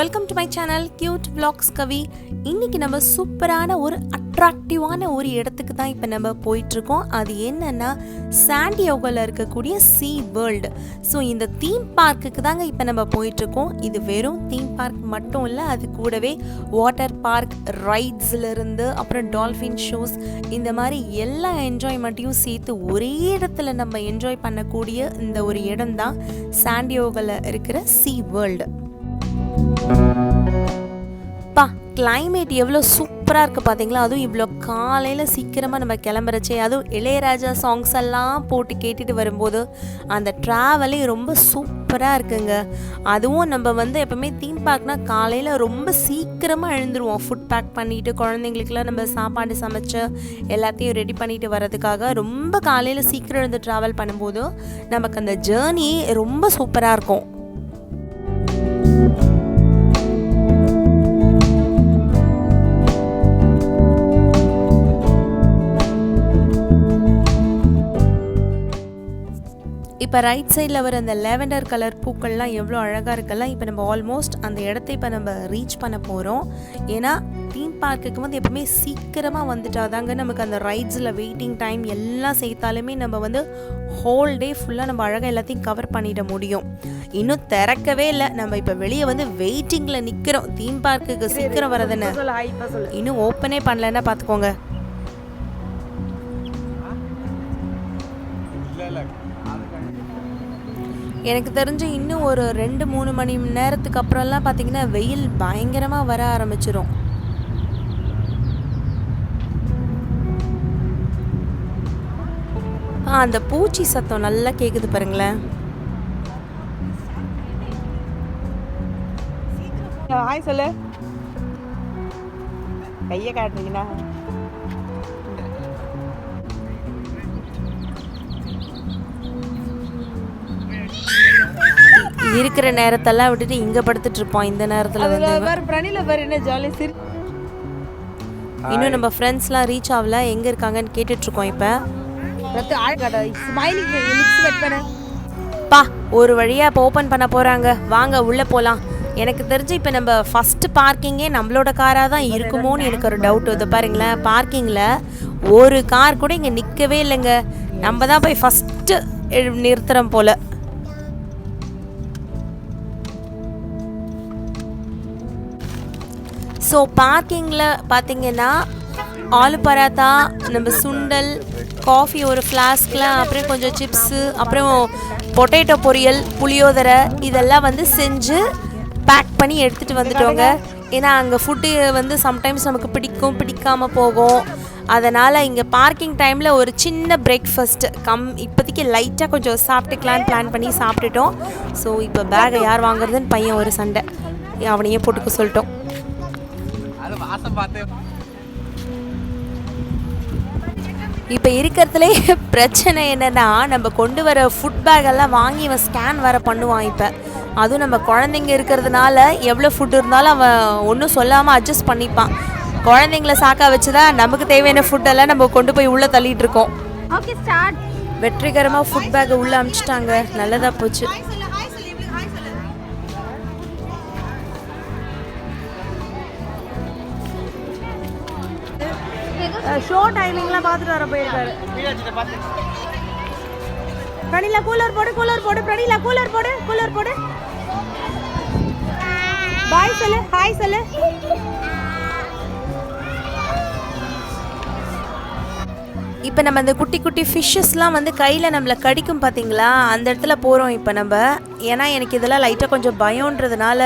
Welcome to my channel cute vlogs Kavi இன்னைக்கு நம்ம சூப்பரான ஒரு அட்ராக்டிவான ஒரு இடத்துக்கு தான் இப்போ நம்ம போயிட்டுருக்கோம். அது என்னன்னா சாண்டியோகோவில் இருக்கக்கூடிய சி வேர்ல்டு ஸோ இந்த தீம் பார்க்குக்கு தாங்க இப்போ நம்ம போயிட்டுருக்கோம். இது வெறும் தீம் பார்க் மட்டும் இல்லை அது கூடவே வாட்டர் பார்க் ரைட்ஸ்லேருந்து அப்புறம் டால்ஃபின் ஷோஸ் இந்த மாதிரி எல்லா என்ஜாய்மெண்ட்டையும் சேர்த்து ஒரே இடத்துல நம்ம என்ஜாய் பண்ணக்கூடிய இந்த ஒரு இடம் தான் சாண்டியோகோவில் இருக்கிற சி வேர்ல்டு கிளைமேட் எவ்வளோ சூப்பராக இருக்குது பார்த்தீங்களா அதுவும் இவ்வளோ காலையில் சீக்கிரமாக நம்ம கிளம்புறச்சே அதுவும் இளையராஜா சாங்ஸ் எல்லாம் போட்டு கேட்டுட்டு வரும்போது அந்த ட்ராவலே ரொம்ப சூப்பராக இருக்குங்க. அதுவும் நம்ம வந்து எப்போவுமே தீம் பார்க்னா காலையில் ரொம்ப சீக்கிரமாக எழுந்துருவோம். ஃபுட் பேக் பண்ணிவிட்டு குழந்தைங்களுக்குலாம் நம்ம சாப்பாடு சமைச்சு எல்லாத்தையும் ரெடி பண்ணிட்டு வர்றதுக்காக ரொம்ப காலையில் சீக்கிரம் எழுந்து ட்ராவல் பண்ணும்போது நமக்கு அந்த ஜேர்னி ரொம்ப சூப்பராக இருக்கும். இப்போ ரைட் சைடில் வர அந்த லேவெண்டர் கலர் பூக்கள்லாம் எவ்வளோ அழகாக இருக்குல்ல இப்போ நம்ம ஆல்மோஸ்ட் அந்த இடத்த இப்போ நம்ம ரீச் பண்ண போகிறோம் ஏன்னா தீம் பார்க்குக்கு வந்து எப்பவுமே சீக்கிரமாக வந்துட்டாதாங்க நமக்கு அந்த ரைட்ஸில் வெயிட்டிங் டைம் எல்லாம் சேர்த்தாலுமே நம்ம வந்து ஹோல் டே ஃபுல்லாக நம்ம அழகாக எல்லாத்தையும் கவர் பண்ணிட முடியும். இன்னும் திறக்கவே இல்லை. நம்ம இப்போ வெளியே வந்து வெயிட்டிங்கில் நிற்கிறோம் தீம் பார்க்குக்கு சீக்கிரம் வரதுன்னு இன்னும் ஓப்பனே பண்ணலன்னா பார்த்துக்கோங்க எனக்கு தெரிஞ்சு இன்னும் ஒரு ரெண்டு மூணு மணி நேரத்துக்கு அப்புறம்லாம் பார்த்தீங்கன்னா வெயில் பயங்கரமாக வர ஆரம்பிச்சிடும் ஆ அந்த பூச்சி சத்தம் நல்லா கேட்குது பாருங்களேன். ஹாய் சொல்லு. கையை காட்டுறீங்கன்னா இருக்கிற நேரத்தெல்லாம் விட்டுட்டு இங்கே படுத்துட்டு இருப்போம் இந்த நேரத்தில் வந்து. அதுல பாரு பிரணில பாரு என்ன ஜாலி சிரி இன்னும் நம்ம ஃப்ரெண்ட்ஸ்லாம் ரீச் ஆகல. எங்கே இருக்காங்கன்னு கேட்டுட்ருக்கோம் இப்போ. ரத்து ஆள் காட்ட ஸ்மைலிங் லிப்ஸ் வெட் பண்ண. பா ஒரு வழியாக இப்போ ஓப்பன் பண்ண போகிறாங்க வாங்க உள்ளே போகலாம் எனக்கு தெரிஞ்சு இப்போ நம்ம ஃபஸ்ட்டு பார்க்கிங்கே நம்மளோட காராக தான் இருக்குமோன்னு எனக்கு ஒரு டவுட் இது பாருங்களேன் பார்க்கிங்கில் ஒரு கார் கூட இங்கே நிற்கவே இல்லைங்க. நம்ம தான் போய் ஃபஸ்ட்டு நிறுத்துகிறோம் போல். ஸோ பார்க்கிங்கில் பார்த்தீங்கன்னா ஆலு பராத்தா நம்ம சுண்டல் காஃபி ஒரு ஃப்ளாஸ்கில் அப்புறம் கொஞ்சம் சிப்ஸு அப்புறம் பொட்டேட்டோ பொரியல் புளியோதரை இதெல்லாம் வந்து செஞ்சு பேக் பண்ணி எடுத்துகிட்டு வந்துட்டோங்க. ஏன்னா அங்கே ஃபுட்டு வந்து சம்டைம்ஸ் நமக்கு பிடிக்கும் பிடிக்காமல் போகும். அதனால் இங்கே பார்க்கிங் டைமில் ஒரு சின்ன பிரேக்ஃபாஸ்ட் கம் இப்போதைக்கு லைட்டாக கொஞ்சம் சாப்பிட்டுக்கலான்னு பிளான் பண்ணி சாப்பிட்டுட்டோம். ஸோ இப்போ பேகை யார் வாங்குறதுன்னு பையன் ஒரு சண்டை. அவனையே போட்டுக்க சொல்லிட்டோம். வாசம் பார்த்து இப்போ இருக்கிறதுலே பிரச்சனை என்னன்னா நம்ம கொண்டு வர ஃபுட் பேக் எல்லாம் வாங்கி அவன் ஸ்கேன் வேற பண்ணுவான் இப்போ. அதுவும் நம்ம குழந்தைங்க இருக்கிறதுனால எவ்வளோ ஃபுட் இருந்தாலும் அவன் ஒன்றும் சொல்லாமல் அட்ஜஸ்ட் பண்ணிப்பான். குழந்தைங்கள சாக்கா வச்சு தான் நமக்கு தேவையான ஃபுட்டெல்லாம் நம்ம கொண்டு போய் உள்ளே தள்ளிட்டு இருக்கோம். ஓகே ஸ்டார்ட் வெற்றிகரமாக ஃபுட் பேக்கை உள்ளே அமுச்சிட்டாங்க. நல்லதாக போச்சு. ஷோ டைமிங்லாம் பார்த்துட்டு வர போயிருக்காரு. பிரணிலா கூலர் போடு கூலர் போடு பிரணிலா கூலர் போடு கூலர் போடு. பாய் சொல்லு ஹாய் சொல்லு. இப்போ நம்ம அந்த குட்டி குட்டி ஃபிஷ்ஷஸ்லாம் வந்து கையில் நம்மளை கடிக்கும் பார்த்தீங்களா அந்த இடத்துல போகிறோம் இப்போ நம்ம. ஏன்னா எனக்கு இதெல்லாம் லைட்டாக கொஞ்சம் பயம்ன்றதுனால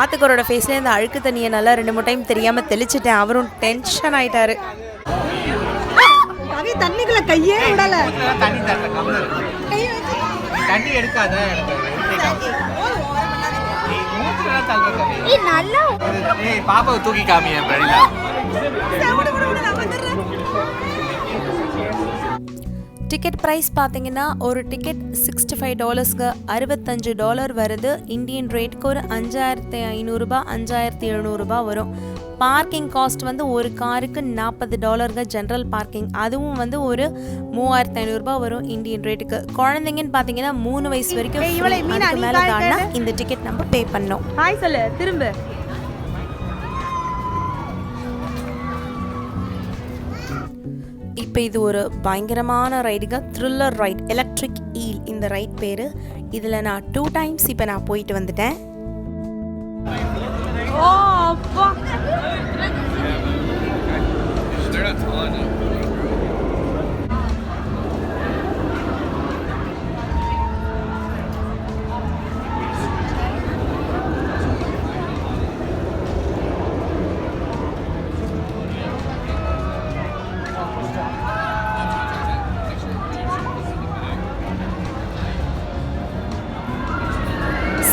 ஆத்துக்கரோட ஃபேஸ்லேயே இந்த அழுக்கு தண்ணியை நல்லா ரெண்டு மூணு டைம் தெரியாமல் தெளிச்சிட்டேன். அவரும் டென்ஷன் ஆகிட்டாரு தண்ணிக்குள்ள கையே விடல. தண்ணி தண்ணி. எடுக்காத பாப்பாவை தூக்கி காமிய டிக்கெட் ப்ரைஸ் பார்த்தீங்கன்னா ஒரு டிக்கெட் சிக்ஸ்டி ஃபைவ் டாலர்ஸ்க்கு அறுபத்தஞ்சு டாலர் வருது. இந்தியன் ரேட்க்கு ஒரு அஞ்சாயிரத்தி ஐநூறுரூபா அஞ்சாயிரத்தி எழுநூறுபா வரும். பார்க்கிங் காஸ்ட் வந்து ஒரு காருக்கு நாற்பது டாலருங்க ஜென்ரல் பார்க்கிங் அதுவும் வந்து ஒரு மூவாயிரத்து ஐநூறுரூபா வரும் இந்தியன் ரேட்டுக்கு குழந்தைங்கன்னு பார்த்தீங்கன்னா மூணு வயசு வரைக்கும் மேலே. இந்த டிக்கெட் நம்ம பே பண்ணோம் ஹாய் சொல்லு திரும்ப. இப்போ இது ஒரு பயங்கரமான ரைடுங்க த்ரில்லர் ரைட் எலக்ட்ரிக் ஈல் இந்த ரைட் பேர். இதில் நான் டூ டைம்ஸ் இப்போ நான் போயிட்டு வந்துட்டேன். ஓ அப்பா.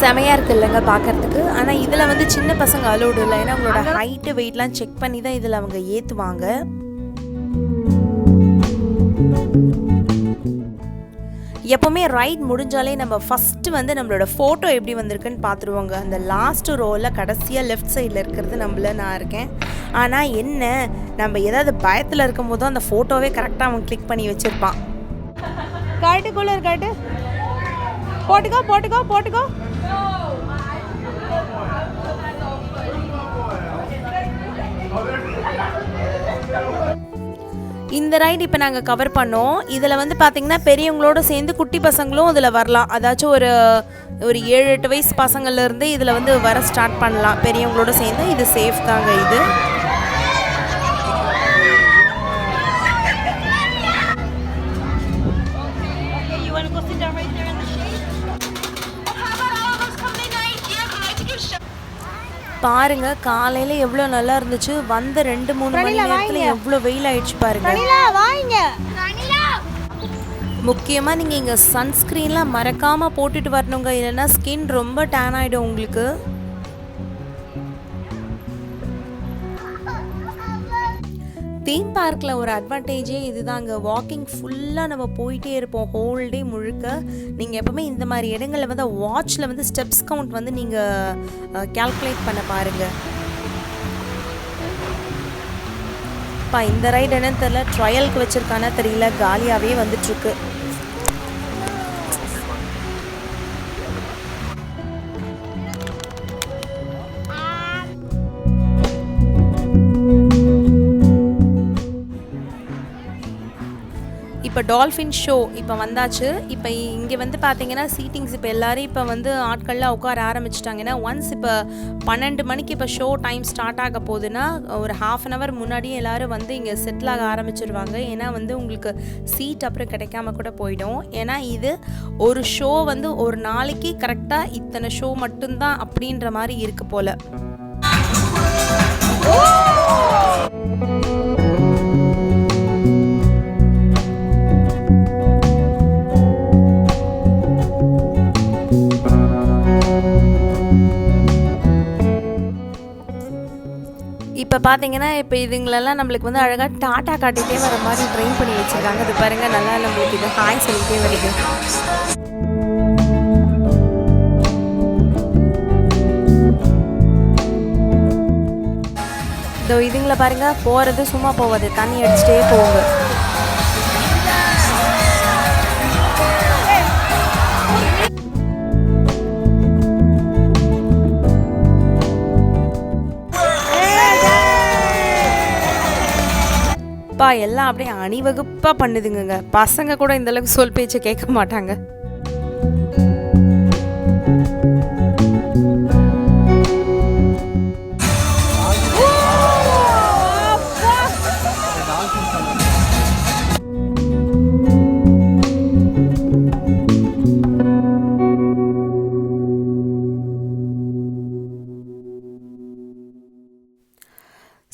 செமையாக இருக்குது இல்லைங்க பார்க்கறதுக்கு ஆனால் இதில் வந்து சின்ன பசங்க அலோடு இல்லை. ஏன்னா அவங்களோட ஹைட்டு வெயிட்லாம் செக் பண்ணி தான் இதில் அவங்க ஏற்றுவாங்க எப்போவுமே ரைட் முடிஞ்சாலே நம்ம ஃபஸ்ட்டு வந்து நம்மளோட ஃபோட்டோ எப்படி வந்திருக்குன்னு பார்த்துருவோங்க அந்த லாஸ்ட் ரோவில் கடைசியாக லெஃப்ட் சைடில் இருக்கிறது நம்மள நான் இருக்கேன். ஆனால் என்ன? நம்ம ஏதாவது பயத்தில் இருக்கும் போதும் அந்த ஃபோட்டோவே கரெக்டாக அவன் கிளிக் பண்ணி வச்சுருப்பான். காட்டு கூலர் காட்டு போட்டுக்கோ போட்டுக்கோ போட்டுக்கோ. இந்த ரைடு இப்போ நாங்கள் கவர் பண்ணோம். இதில் வந்து பார்த்திங்கன்னா பெரியவங்களோட சேர்ந்து குட்டி பசங்களும் இதில் வரலாம். அதாச்சும் ஒரு ஒரு ஏழு எட்டு வயசு பசங்கள்லேருந்து இதில் வந்து வர ஸ்டார்ட் பண்ணலாம். பெரியவங்களோட சேர்ந்து இது சேஃப் தாங்க இது. பாருங்க காலையில் எவ்வளோ நல்லா இருந்துச்சு. வந்த ரெண்டு மூணு மணி நேரத்தில் வாங்க. எவ்வளோ வெயில் ஆயிடுச்சு பாருங்க முக்கியமாக நீங்கள் இங்கே சன்ஸ்க்ரீன்லாம் மறக்காமல் போட்டுட்டு வரணுங்க. இல்லைன்னா ஸ்கின் ரொம்ப டேன் ஆகிடும் உங்களுக்கு. தீம் பார்க்கில் ஒரு அட்வான்டேஜே இதுதாங்க. வாக்கிங் ஃபுல்லாக நம்ம போயிட்டே இருப்போம். ஹோல் டே முழுக்க. நீங்கள் எப்போவுமே இந்த மாதிரி இடங்களில் வந்து வாட்சில் வந்து ஸ்டெப்ஸ் கவுண்ட் வந்து நீங்கள் கால்குலேட் பண்ண பாருங்கள் இப்போ இந்த ரைடு என்னன்னு தெரியல. ட்ரையலுக்கு வச்சுருக்கானா தெரியல. காலியாகவே வந்துட்டுருக்கு. டால்ஃபின் ஷோ இப்போ வந்தாச்சு. இப்போ இங்கே வந்து பார்த்தீங்கன்னா சீட்டிங்ஸ் இப்போ எல்லோரும் இப்போ வந்து ஆட்கள்லாம் உட்கார ஆரம்பிச்சிட்டாங்கன்னா ஒன்ஸ் இப்போ பன்னெண்டு மணிக்கு இப்போ ஷோ டைம் ஸ்டார்ட் ஆக போகுதுன்னா ஒரு ஹாஃப் அன் ஹவர் முன்னாடியே எல்லாரும் வந்து இங்கே செட்டில் ஆக ஆரம்பிச்சிருவாங்க. ஏன்னா வந்து உங்களுக்கு சீட் அப்புறம் கிடைக்காம கூட போயிடும். ஏன்னா இது ஒரு ஷோ வந்து ஒரு நாளைக்கு கரெக்டாக இத்தனை ஷோ மட்டும்தான் அப்படின்ற மாதிரி இருக்கு போல். இப்போ பார்த்தீங்கன்னா இப்போ இதுங்களெல்லாம் நம்மளுக்கு வந்து அழகாக டாட்டா காட்டிகிட்டே வர மாதிரி ட்ரெயின் பண்ணி வச்சுருக்காங்க. அது பாருங்கள் நல்லா நம்மளுக்கு இது ஹாய் சொல்லிட்டே வருது. இதோ இதுங்களை பாருங்கள் போகிறது சும்மா போகாது தண்ணி அடிச்சுட்டே போகுங்க எல்லாம் அப்படியே அணிவகுப்பாக பண்ணுதுங்க பசங்க கூட இந்த அளவுக்கு சொல் பேச்சை கேட்க மாட்டாங்க.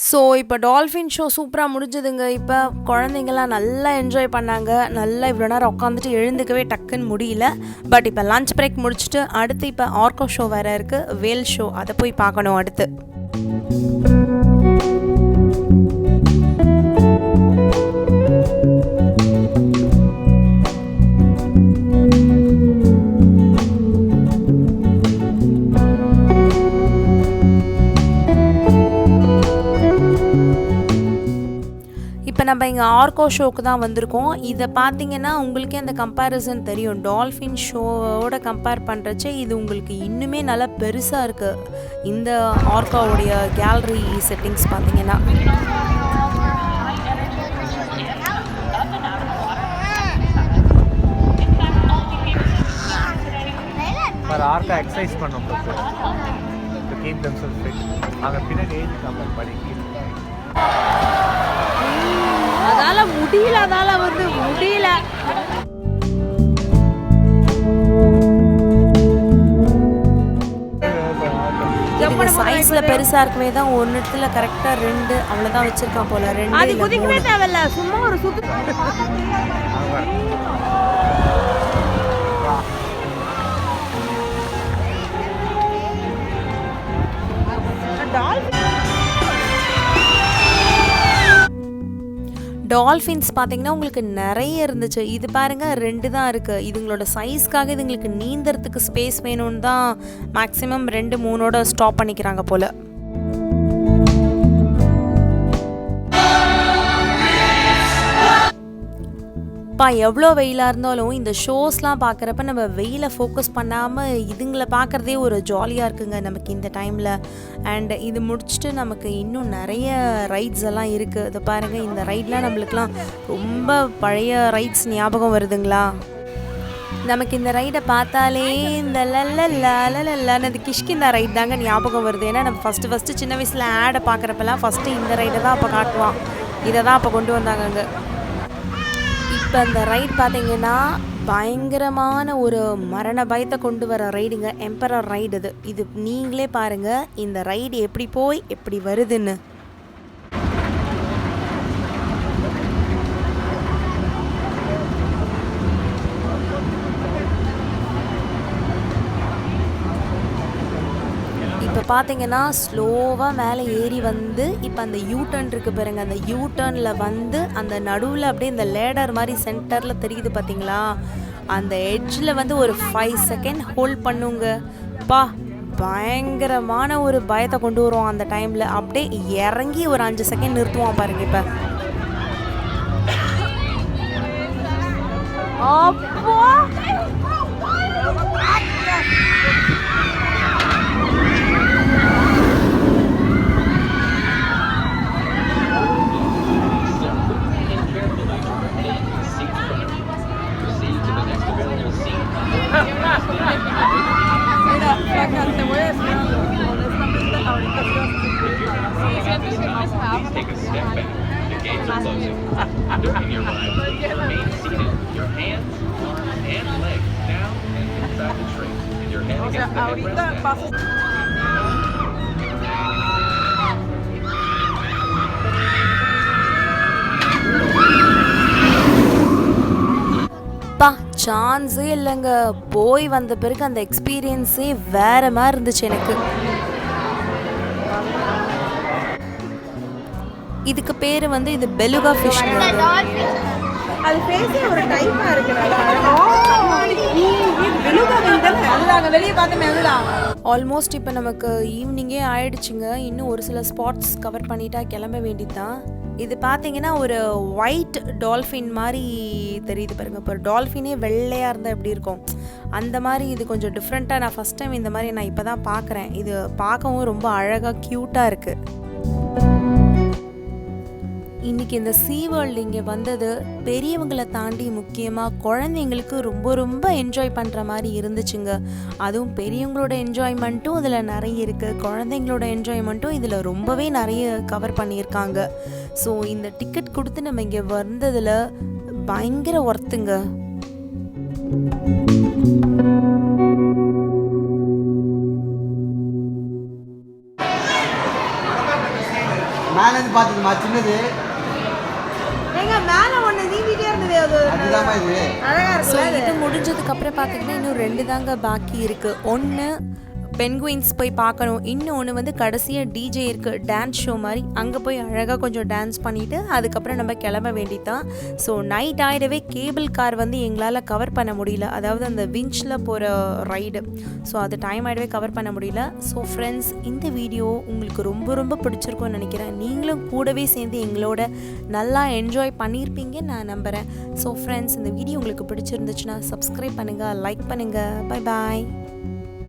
ஸோ இப்போ டால்ஃபின் ஷோ சூப்பராக முடிஞ்சதுங்க. இப்போ குழந்தைங்களாம் நல்லா என்ஜாய் பண்ணாங்க. நல்லா இவ்வளோ நேரம் உட்காந்துட்டு எழுந்துக்கவே டக்குன்னு முடியல. பட் இப்போ லஞ்ச் பிரேக் முடிச்சுட்டு அடுத்து இப்போ ஆர்கோ ஷோ வேறு இருக்குது வேல் ஷோ அதை போய் பார்க்கணும் அடுத்து. நம்ம இங்கே ஆர்கோ ஷோக்கு தான் வந்திருக்கோம். இதை பார்த்தீங்கன்னா உங்களுக்கே அந்த கம்பேரிசன் தெரியும். டால்ஃபின் ஷோவோட கம்பேர் பண்ணுறச்ச இது உங்களுக்கு இன்னுமே நல்லா பெருசாக இருக்குது இந்த ஆர்காவுடைய கேலரி செட்டிங்ஸ் பார்த்தீங்கன்னா. ஃபார் ஆர்க்கா எக்ஸசைஸ் பண்ணும் கீப் ஃபிட் அங்கே பின்னாடி ஏஜ் கம்பேர் பண்ணி அதால முடியல அதால வந்து முடியல. சைஸில் பெருசாக இருக்கவே தான் ஒன்று இடத்துல கரெக்டாக ரெண்டு அவ்வளோதான் வச்சுருக்கான் போல். ரெண்டு அது குதிக்கவே. தேவையில்ல. சும்மா ஒரு சுத்து டால்பின் டால்ஃபின்ஸ் பார்த்தீங்கன்னா உங்களுக்கு நிறைய இருந்துச்சு. இது பாருங்க ரெண்டு தான் இருக்குது இதுங்களோட சைஸ்க்காக இதுங்களுக்கு நீந்தறதுக்கு ஸ்பேஸ் வேணும்னு தான் மேக்ஸிமம் ரெண்டு மூணோட ஸ்டாப் பண்ணிக்கிறாங்க போல். அப்பா எவ்வளோ வெயிலாக இருந்தாலும் இந்த ஷோஸ்லாம் பார்க்குறப்ப நம்ம வெயிலை ஃபோக்கஸ் பண்ணாமல் இதுங்களை பார்க்குறதே ஒரு ஜாலியாக இருக்குங்க நமக்கு இந்த டைமில் அண்ட் இது முடிச்சுட்டு நமக்கு இன்னும் நிறைய ரைட்ஸ் எல்லாம் இருக்குது இதை பாருங்கள் இந்த ரைட்லாம் நம்மளுக்குலாம் ரொம்ப பழைய ரைட்ஸ் ஞாபகம் வருதுங்களா? நமக்கு இந்த ரைடை பார்த்தாலே இந்த லல்லன்னு அந்த கிஷ்கிந்தா ரைட் தாங்க ஞாபகம் வருது. ஏன்னா நம்ம ஃபஸ்ட்டு ஃபஸ்ட்டு சின்ன வயசில் ஆடை பார்க்குறப்பெல்லாம் ஃபஸ்ட்டு இந்த ரைடை தான் அப்போ காட்டுவான். இதை தான் அப்போ கொண்டு வந்தாங்க அங்கே இப்போ அந்த ரைட் பார்த்தீங்கன்னா பயங்கரமான ஒரு மரண பயத்தை கொண்டு வர ரைடுங்க எம்பரர் ரைடு இது இது நீங்களே பாருங்க இந்த ரைடு எப்படி போய் எப்படி வருதுன்னு. பார்த்தீங்கன்னா ஸ்லோவாக மேலே ஏறி வந்து இப்போ அந்த யூ டர்ன் இருக்குது பாருங்க அந்த யூ டர்னில் வந்து அந்த நடுவில் அப்படியே இந்த லேடர் மாதிரி சென்டரில் தெரியுது பார்த்தீங்களா அந்த எட்ஜில் வந்து ஒரு ஃபைவ் செகண்ட் ஹோல்ட் பண்ணுங்க. பா பயங்கரமான ஒரு பயத்தை கொண்டு வருவோம் அந்த டைமில் அப்படியே இறங்கி ஒரு அஞ்சு செகண்ட் நிறுத்துவோம் பாருங்க இப்போ. சான்ஸே இல்லைங்க. போய் வந்த பிறகு அந்த எக்ஸ்பீரியன்ஸே வேற மாதிரி இருந்துச்சு எனக்கு. இதுக்கு பேர் வந்து இது பெலுகா ஃபிஷ் அது பேசி ஒரு டைப்பா இருக்கு. ஆல்மோஸ்ட் இப்போ நமக்கு ஈவினிங்கே ஆயிடுச்சுங்க. இன்னும் ஒரு சில ஸ்பாட்ஸ் கவர் பண்ணிட்டா கிளம்ப வேண்டியதுதான். இது பார்த்தீங்கன்னா ஒரு ஒயிட் டால்ஃபின் மாதிரி தெரியுது பாருங்க. இப்போ டால்ஃபினே வெள்ளையாக இருந்தால் எப்படி இருக்கும்? அந்த மாதிரி இது கொஞ்சம் டிஃப்ரெண்ட்டாக நான் ஃபஸ்ட் டைம் இந்த மாதிரி நான் இப்போ தான் பார்க்குறேன் இது பார்க்கவும் ரொம்ப அழகாக க்யூட்டாக இருக்குது இன்னைக்கு இந்த சீ வேர்ல்டு இங்கே வந்தது பெரியவங்களை தாண்டி முக்கியமாக குழந்தைங்களுக்கு ரொம்ப ரொம்ப என்ஜாய் பண்ணுற மாதிரி இருந்துச்சுங்க. அதுவும் பெரியவங்களோட என்ஜாய்மெண்ட்டும் இதில் நிறைய இருக்குது குழந்தைங்களோட என்ஜாய்மெண்ட்டும் இதில் ரொம்பவே நிறைய கவர் பண்ணியிருக்காங்க. ஸோ இந்த டிக்கெட் கொடுத்து நம்ம இங்கே வந்ததில் பயங்கர ஒர்த்துங்க மேலேருந்து பார்த்துக்குமா சின்னது. அழகா இது முடிஞ்சதுக்கு அப்புறம் பார்த்தீங்கன்னா இன்னும் ரெண்டு தாங்க பாக்கி இருக்கு. ஒன்று பென்குயின்ஸ் போய் பார்க்கணும். இன்னொன்று வந்து கடைசியாக டிஜே இருக்குது டான்ஸ் ஷோ மாதிரி. அங்கே போய் அழகாக கொஞ்சம் டான்ஸ் பண்ணிவிட்டு அதுக்கப்புறம் நம்ம கிளம்ப வேண்டித்தான் ஸோ நைட் ஆகிடவே கேபிள் கார் வந்து எங்களால் கவர் பண்ண முடியல. அதாவது அந்த விஞ்சில் போகிற ரைடு ஸோ அது டைம் ஆகிடவே கவர் பண்ண முடியல. ஸோ ஃப்ரெண்ட்ஸ் இந்த வீடியோ உங்களுக்கு ரொம்ப ரொம்ப பிடிச்சிருக்கும்னு நினைக்கிறேன். நீங்களும் கூடவே சேர்ந்து எங்களோட நல்லா என்ஜாய் பண்ணியிருப்பீங்கன்னு நான் நம்புகிறேன் ஸோ ஃப்ரெண்ட்ஸ் இந்த வீடியோ உங்களுக்கு பிடிச்சிருந்துச்சுன்னா சப்ஸ்கிரைப் பண்ணுங்கள் லைக் பண்ணுங்கள் பை பாய்